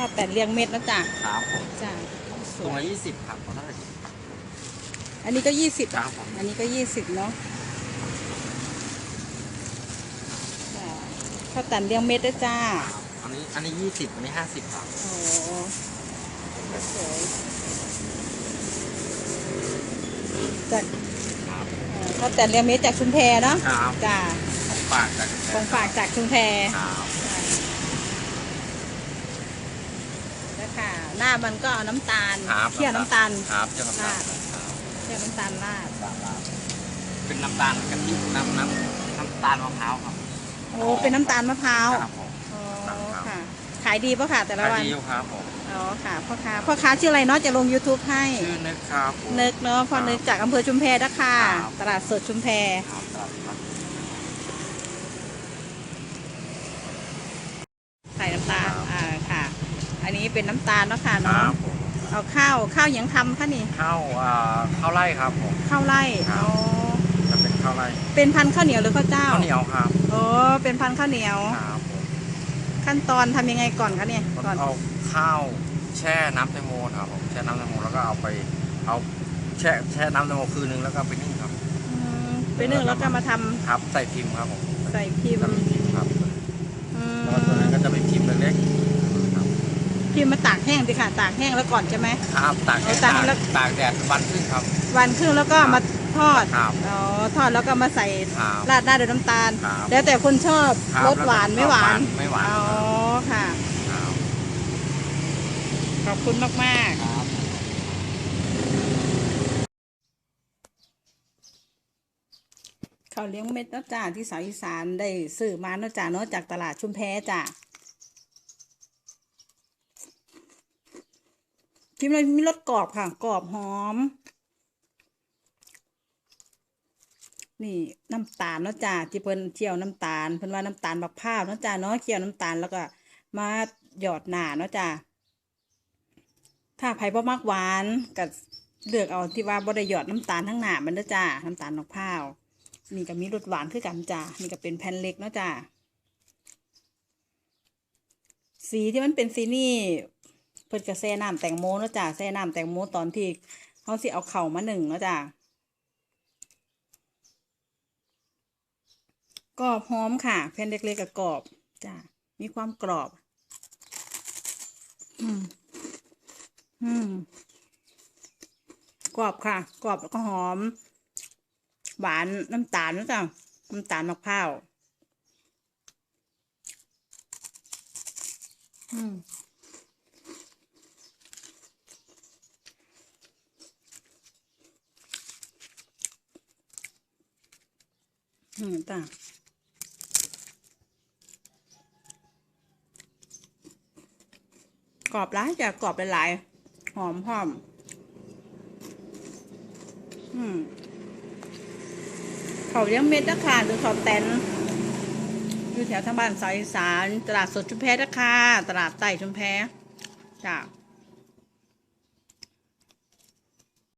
ข้าวแต่เรียงเม็ดนะจ๊ะครับผมจ้ะสถุงวยละยี่สิบครับขอเท่าไหร่ดีอันนี้ก็ยี่สิบครับผมอันนี้ก็ยี่สิบเนาะจ้ะข้าวแต่เรียงเม็ดนะจ้าอันนี้อันนี้ยี่สิบอันนี้ห้าสิบครับโอ้สวยจากครับเอ่อข้าวแต่เรียงเม็ดจากชุมแพเนาะครับจ้ะของฝากจากของฝากจากชุมแพ ครับ แล้ว ค่ะ หน้ามันก็เอาน้ำตาลครับเคี่ยวน้ำตาลครับเจ้าน้ำตาลราดครับเคี่ยวน้ำตาลราดน้ำตาลราดเป็นน้ำตาลกะทิน้ำน้ำน้ำตาลมะพร้าวครับโอ้เป็นน้ำตาลมะพร้าวครับผมอ๋อครับค่ะ ขายดีปะค่ะแต่ละขายวัน ดีอยู่ครับผมอ๋อค่ะพ่อค้าพ่อค้าชื่ออะไรเนาะจะลง YouTube ให้ ชื่อนึกครับผม นึกเนาะพ่อนึกจากอำเภอชุมแพนะคะ ครับ ตลาดสดชุมแพ ครับครับครับ ใส่น้ำตาล ครับ อ่าค่ะ อั นนี้เป็นน้ำตาลเนาะค่ะคเนาะรับผมเอาข้าวข้าวหยังทำคะนี่ข้าวอ่าข้าวไร่ครับผม ข้าวไร่ครับ อ๋อจะเป็นข้าวไร่เป็นพันธุ์ข้าวเหนียวหรือข้าวเจ้าข้าวเหนียวครับโอ้เป็นพันธุ์ข้าวเหนียว ครับผมขั้นตอนทำยังไงก่อนคะเนี่ยก็ก่อนเอาข้าวแช่น้ำแตงโมครับผมแช่น้ำแตงโมแล้วก็เอาไปเอาแช่แช่น้ำแตงโมคืนนึงแล้วก็ไปนึ่งครับ อืมไปนึ่งแล้วก็มาทำครับใส่พิมพ์ครับผม ใส่พิมแล้วพ์ มีพิมพ์ครับ อืม แล้วก็ตัวนั้นก็จะเป็นพิมพ์เล็กๆครับ พิมพ์มาตากแห้งดิค่ะ ตากแห้งแล้วก่อนใช่ไหม ครับตากแดดเอาตากแล้ว ตากแดดวันครึ่งครับ วันครึ่งแล้วก็มาทอดครับอ๋อทอดแล้วก็มาใส่ครับราดหน้าด้วยน้ำตาล ครับแล้วแต่คนชอบครับรสหวานไม่หวานไม่หวานอ๋อค่ะ ครับขอบคุณมากครับๆข้าวเลี้ยงเม็ดนะจ้าที่สาวอีสานได้ซื้อมานะจ้าเนาะจากตลาดชุมแพจ้า ชิมเลยมีรสกรอบค่ะ กรอบหอม นี่น้ำตาลเนาะจ้าที่เพิ่นเคี่ยวน้ำตาลเพิ่นว่าน้ำตาลมะพร้าวเนาะจ้าเนาะเคี่ยวน้ำตาลแล้วก็ มาหยอดหนาเนาะจ้าถ้าไผ่บ่มักหวานก็เลือกเอาที่ว่าบ่ได้หยอดน้ำตาลทั้งหนามันเด้อจ้าน้ำตาลมะพร้าวนี่ก็มีรสหวานคือกันจ้านี่ก็เป็นแผ่นเล็กเนาะจ้าสีที่มันเป็นสีนี่ เพิ่นก็แช่น้ำแตงโมเนาะจ้าแช่น้ำแตงโมตอนที่เขาสิเอาเข่ามาหนึ่งเนาะจ้ากรอบหอมค่ะ แผ่นเล็กๆกับกรอบจ้ะมีความกรอบ อืมอืมกรอบค่ะ กรอบแล้วก็หอม หวานน้ำตาลนะจ๊ะน้ำตาลมะพร้าวอืม อืมจ้ะกรอบร้ายจะกรอบหลายๆหอมหอม อืมเขาเลี้ยงเม็ดนะค่ะหรือเขาแตนอยู่แถวทางบ้านสายสาร ตลาดสดชุมแพนะคะตลาดไต่ชุมแพจ้ะ